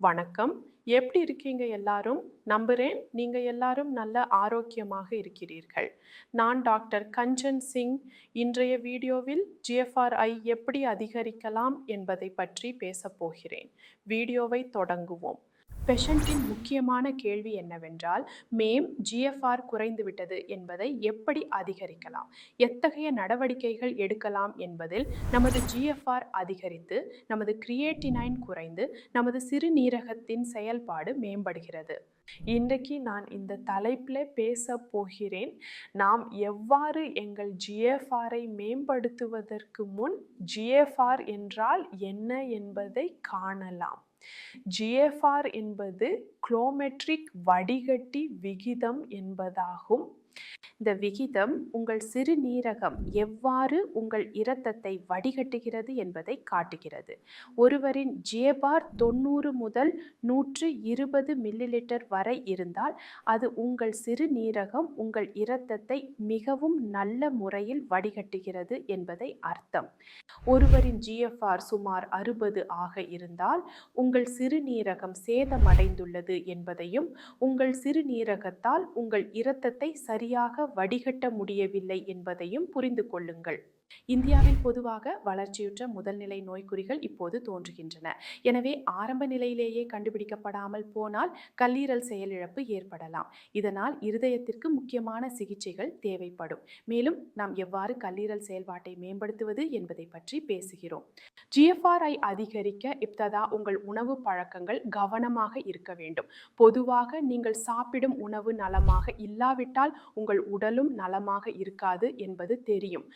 வணக்கம். எப்படி இருக்கீங்க எல்லாரும்? நம்புறேன் நீங்க எல்லாரும் நல்ல ஆரோக்கியமாக இருக்கிறீர்கள். நான் டாக்டர் கஞ்சன் சிங். இன்றைய வீடியோவில் ஜிஎஃப்ஆர்ஐ எப்படி அதிகரிக்கலாம் என்பதை பற்றி பேசப் போகிறேன். வீடியோவை தொடங்குவோம். பெஷண்டின் முக்கியமான கேள்வி என்னவென்றால் மேம் ஜிஎஃப்ஆர் குறைந்துவிட்டது என்பதை எப்படி அதிகரிக்கலாம்? எத்தகைய நடவடிக்கைகள் எடுக்கலாம் என்பதில் நமது ஜிஎஃப்ஆர் அதிகரித்து நமது கிரியேட்டினைன் குறைந்து நமது சிறுநீரகத்தின் செயல்பாடு மேம்படுகிறது. இன்றைக்கு நான் இந்த தலைப்பில் பேச போகிறேன். நாம் எவ்வாறு எங்கள் ஜிஎஃப்ஆரை மேம்படுத்துவதற்கு முன் ஜிஎஃப்ஆர் என்றால் என்ன என்பதை காணலாம். ஜிஎஃப்ஆர் என்பது குளோமெட்ரிக் வடிகட்டி விகிதம் என்பதாகும். இந்த விகிதம் உங்கள் சிறுநீரகம் எவ்வாறு உங்கள் இரத்தத்தை வடிகட்டுகிறது என்பதை காட்டுகிறது. ஒருவரின் ஜேபார் தொண்ணூறு முதல் நூற்று இருபது மில்லிலிட்டர் வரை இருந்தால் அது உங்கள் சிறுநீரகம் உங்கள் இரத்தத்தை மிகவும் நல்ல முறையில் வடிகட்டுகிறது என்பதை அர்த்தம். ஒருவரின் ஜிஎஃப்ஆர் சுமார் அறுபது ஆக இருந்தால் உங்கள் சிறுநீரகம் சேதமடைந்துள்ளது என்பதையும் உங்கள் சிறுநீரகத்தால் உங்கள் இரத்தத்தை சரியாக வடிகட்ட முடியவில்லை என்பதையும் புரிந்து கொள்ளுங்கள். இந்தியாவில் பொதுவாக வளர்ச்சியுற்ற முதல்நிலை நோய்க்குறிகள் இப்போது தோன்றுகின்றன. எனவே ஆரம்ப நிலையிலேயே கண்டுபிடிக்கப்படாமல் போனால் கல்லீரல் செயலிழப்பு ஏற்படலாம். இதனால் இருதயத்திற்கு முக்கியமான சிகிச்சைகள் தேவைப்படும். மேலும் நாம் எவ்வாறு கல்லீரல் செயல்பாட்டை மேம்படுத்துவது என்பதை பற்றி பேசுகிறோம். ஜிஎஃப்ஆர்ஐ அதிகரிக்க இப்பதா உங்கள் உணவு பழக்கங்கள் கவனமாக இருக்க வேண்டும். பொதுவாக நீங்கள் சாப்பிடும் உணவு நலமாக இல்லாவிட்டால் உங்கள் உடலும் நலமாக இருக்காது என்பது தெரியும்.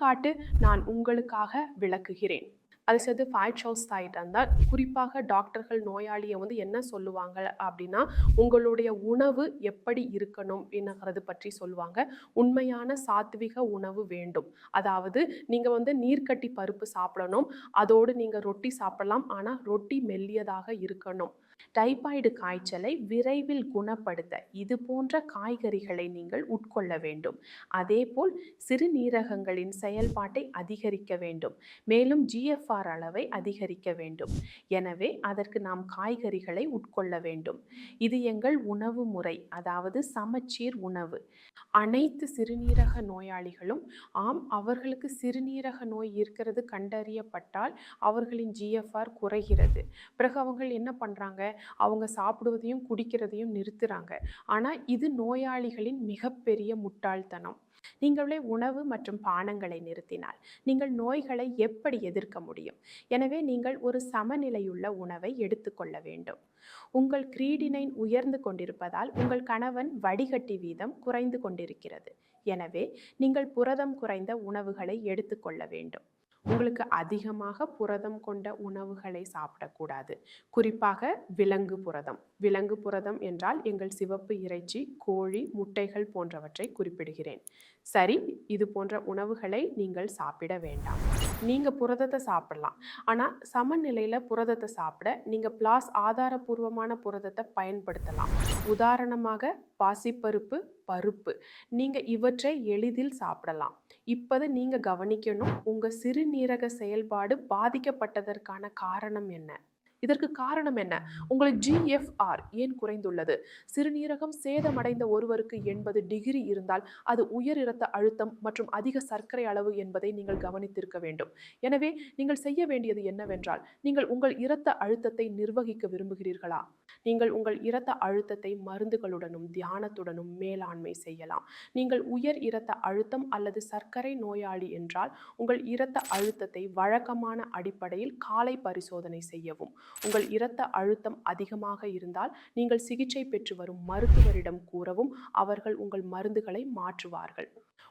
எடுத்துக்காட்டு நான் உங்களுக்காக விளக்குகிறேன். அது சேர்த்து ஃபைட் ஷவுஸ் ஆகிட்டு தான் குறிப்பாக டாக்டர்கள் நோயாளியை வந்து என்ன சொல்லுவாங்க அப்படின்னா உங்களுடைய உணவு எப்படி இருக்கணும் என்னங்கிறது பற்றி சொல்லுவாங்க. உண்மையான சாத்விக உணவு வேண்டும். அதாவது நீங்கள் வந்து நீர்க்கட்டி பருப்பு சாப்பிடணும். அதோடு நீங்கள் ரொட்டி சாப்பிடலாம். ஆனால் ரொட்டி மெல்லியதாக இருக்கணும். டைபாய்டு காய்ச்சலை விரைவில் குணப்படுத்த இது போன்ற காய்கறிகளை நீங்கள் உட்கொள்ள வேண்டும். அதேபோல் சிறுநீரகங்களின் செயல்பாட்டை அதிகரிக்க வேண்டும். மேலும் ஜிஎஃப்ஆர் அளவை அதிகரிக்க வேண்டும். எனவே அதற்கு நாம் காய்கறிகளை உட்கொள்ள வேண்டும். இது எங்கள் உணவு முறை அதாவது சமச்சீர் உணவு. அனைத்து சிறுநீரக நோயாளிகளும் ஆம் அவர்களுக்கு சிறுநீரக நோய் இருக்கிறது கண்டறியப்பட்டால் அவர்களின் ஜிஎஃப்ஆர் குறைகிறது. பிறகு அவங்க என்ன பண்ணுறாங்க அவங்க சாப்பிடுவதையும் குடிக்கிறதையும் நிறுத்துறாங்க. ஆனால் இது நோயாளிகளின் மிகப்பெரிய முட்டாள்தனம். நீங்களே உணவு மற்றும் பானங்களை நிறுத்தினால் நீங்கள் நோய்களை எப்படி எதிர்க்க முடியும்? எனவே நீங்கள் ஒரு சமநிலையுள்ள உணவை எடுத்துக்கொள்ள வேண்டும். உங்கள் கிரீடினைன் உயர்ந்து கொண்டிருப்பதால் உங்கள் கணவன் வடிகட்டி வீதம் குறைந்து கொண்டிருக்கிறது. எனவே நீங்கள் புரதம் குறைந்த உணவுகளை எடுத்துக்கொள்ள வேண்டும். உங்களுக்கு அதிகமாக புரதம் கொண்ட உணவுகளை சாப்பிடக்கூடாது. குறிப்பாக விலங்கு புரதம். விலங்கு புரதம் என்றால் எங்கள் சிவப்பு இறைச்சி கோழி முட்டைகள் போன்றவற்றை குறிப்பிடுகிறேன். சரி இது போன்ற உணவுகளை நீங்கள் சாப்பிட வேண்டாம். நீங்கள் புரதத்தை சாப்பிடலாம். ஆனால் சமநிலையில் புரதத்தை சாப்பிட நீங்கள் பிளாஸ் ஆதாரபூர்வமான புரதத்தை பயன்படுத்தலாம். உதாரணமாக பாசிப்பருப்பு பருப்பு. நீங்கள் இவற்றை எளிதில் சாப்பிடலாம். இப்போது நீங்கள் கவனிக்கணும். உங்கள் சிறுநீரக செயல்பாடு பாதிக்கப்பட்டதற்கான காரணம் என்ன? இதற்கு காரணம் என்ன? உங்கள் ஜிஎஃப்ஆர் ஏன் குறைந்துள்ளது? சிறுநீரகம் சேதமடைந்த ஒருவருக்கு எண்பது டிகிரி இருந்தால் அது உயர் இரத்த அழுத்தம் மற்றும் அதிக சர்க்கரை அளவு என்பதை நீங்கள் கவனித்திருக்க வேண்டும். எனவே நீங்கள் செய்ய வேண்டியது என்னவென்றால் நீங்கள் உங்கள் இரத்த அழுத்தத்தை நிர்வகிக்க விரும்புகிறீர்களா? நீங்கள் உங்கள் இரத்த அழுத்தத்தை மருந்துகளுடனும் தியானத்துடனும் மேலாண்மை செய்யலாம். நீங்கள் உயர் இரத்த அழுத்தம் அல்லது சர்க்கரை நோயாளி என்றால் உங்கள் இரத்த அழுத்தத்தை வழக்கமான அடிப்படையில் காலை பரிசோதனை செய்யவும். உங்கள் இரத்த அழுத்தம் அதிகமாக இருந்தால் நீங்கள் சிகிச்சை பெற்று வரும் மருத்துவரிடம் கூறவும் அவர்கள் உங்கள் மருந்துகளை மாற்றுவார்கள்.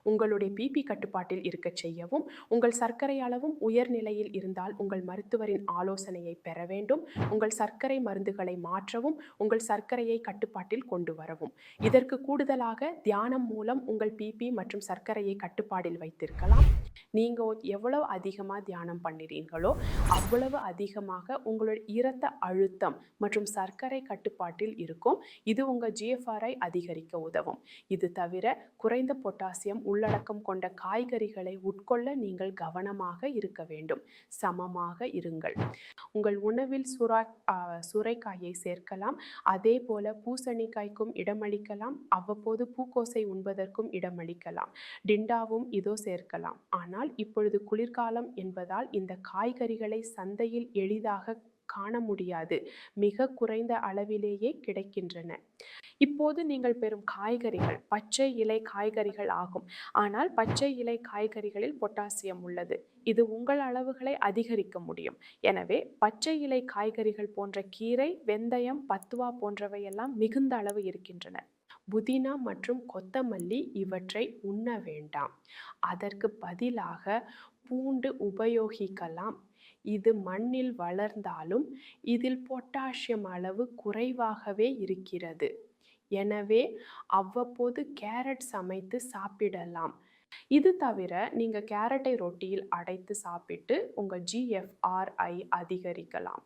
உங்களுடைய பிபி கட்டுப்பாட்டில் இருக்கச் செய்யவும் உங்கள் சர்க்கரை அளவும் உயர்நிலையில் இருந்தால் உங்கள் மருத்துவரின் ஆலோசனையை பெற வேண்டும். உங்கள் சர்க்கரை மருந்துகளை மாற்றவும் உங்கள் சர்க்கரையை கட்டுப்பாட்டில் கொண்டு வரவும். இதற்கு கூடுதலாக தியானம் மூலம் உங்கள் பிபி மற்றும் சர்க்கரையை கட்டுப்பாடில் வைத்திருக்கலாம். நீங்கள் எவ்வளவு அதிகமாக தியானம் பண்ணுறீங்களோ அவ்வளவு அதிகமாக உங்களுடைய இரத்த அழுத்தம் மற்றும் சர்க்கரை கட்டுப்பாட்டில் இருக்கும். இது உங்கள் ஜிஎஃப்ஆரை அதிகரிக்க உதவும். இது தவிர குறைந்த பொட்டாசியம் உள்ளடக்கம் கொண்ட காய்கறிகளை உட்கொள்ள நீங்கள் கவனமாக இருக்க வேண்டும். சமமாக இருங்கள். உங்கள் உணவில் சுரா சுரைக்காயை சேர்க்கலாம். அதே போல பூசணிக்காய்க்கும் இடமளிக்கலாம். அவ்வப்போது பூக்கோசை உண்பதற்கும் இடமளிக்கலாம். டிண்டாவும் இதோ சேர்க்கலாம். ஆனால் இப்பொழுது குளிர்காலம் என்பதால் இந்த காய்கறிகளை சந்தையில் எளிதாக காண முடியாது. மிக குறைந்த அளவிலேயே கிடைக்கின்றன. இப்போது நீங்கள் பெறும் காய்கறிகள் பச்சை இலை காய்கறிகள் ஆகும். ஆனால் பச்சை இலை காய்கறிகளில் பொட்டாசியம் உள்ளது. இது உங்கள் அளவுகளை அதிகரிக்க முடியும். எனவே பச்சை இலை காய்கறிகள் போன்ற கீரை வெந்தயம் பத்துவா போன்றவையெல்லாம் மிகுந்த அளவு இருக்கின்றன. புதினா மற்றும் கொத்தமல்லி இவற்றை உண்ண வேண்டாம். அதற்கு பதிலாக பூண்டு உபயோகிக்கலாம். இது மண்ணில் வளர்ந்தாலும் இதில் பொட்டாசியம் அளவு குறைவாகவே இருக்கிறது. எனவே அவ்வப்போது கேரட் சமைத்து சாப்பிடலாம். இது தவிர நீங்கள் கேரட்டை ரொட்டியில் அடைத்து சாப்பிட்டு உங்கள் ஜிஎஃப்ஆர்ஐ அதிகரிக்கலாம்.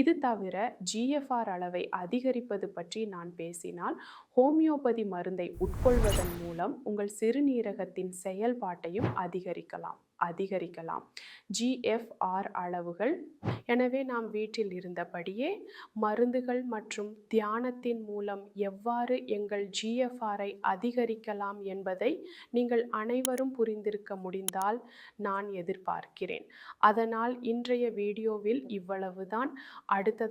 இது தவிர ஜிஎஃப்ஆர் அளவை அதிகரிப்பது பற்றி நான் பேசினால் ஹோமியோபதி மருந்தை உட்கொள்வதன் மூலம் உங்கள் சிறுநீரகத்தின் செயல்பாட்டையும் அதிகரிக்கலாம். அதிகரிக்கலாம். ஜிஎஃப்ஆர் அளவுகள். எனவே நாம் வீட்டில் இருந்தபடியே மருந்துகள் மற்றும் தியானத்தின் மூலம் எவ்வாறு எங்கள் ஜிஎஃப்ஆரை அதிகரிக்கலாம் என்பதை நீங்கள் அனைவரும் புரிந்திருக்க முடிந்தால் நான் எதிர்பார்க்கிறேன். அதனால் இன்றைய வீடியோவில் இவ்வளவுதான். அடுத்த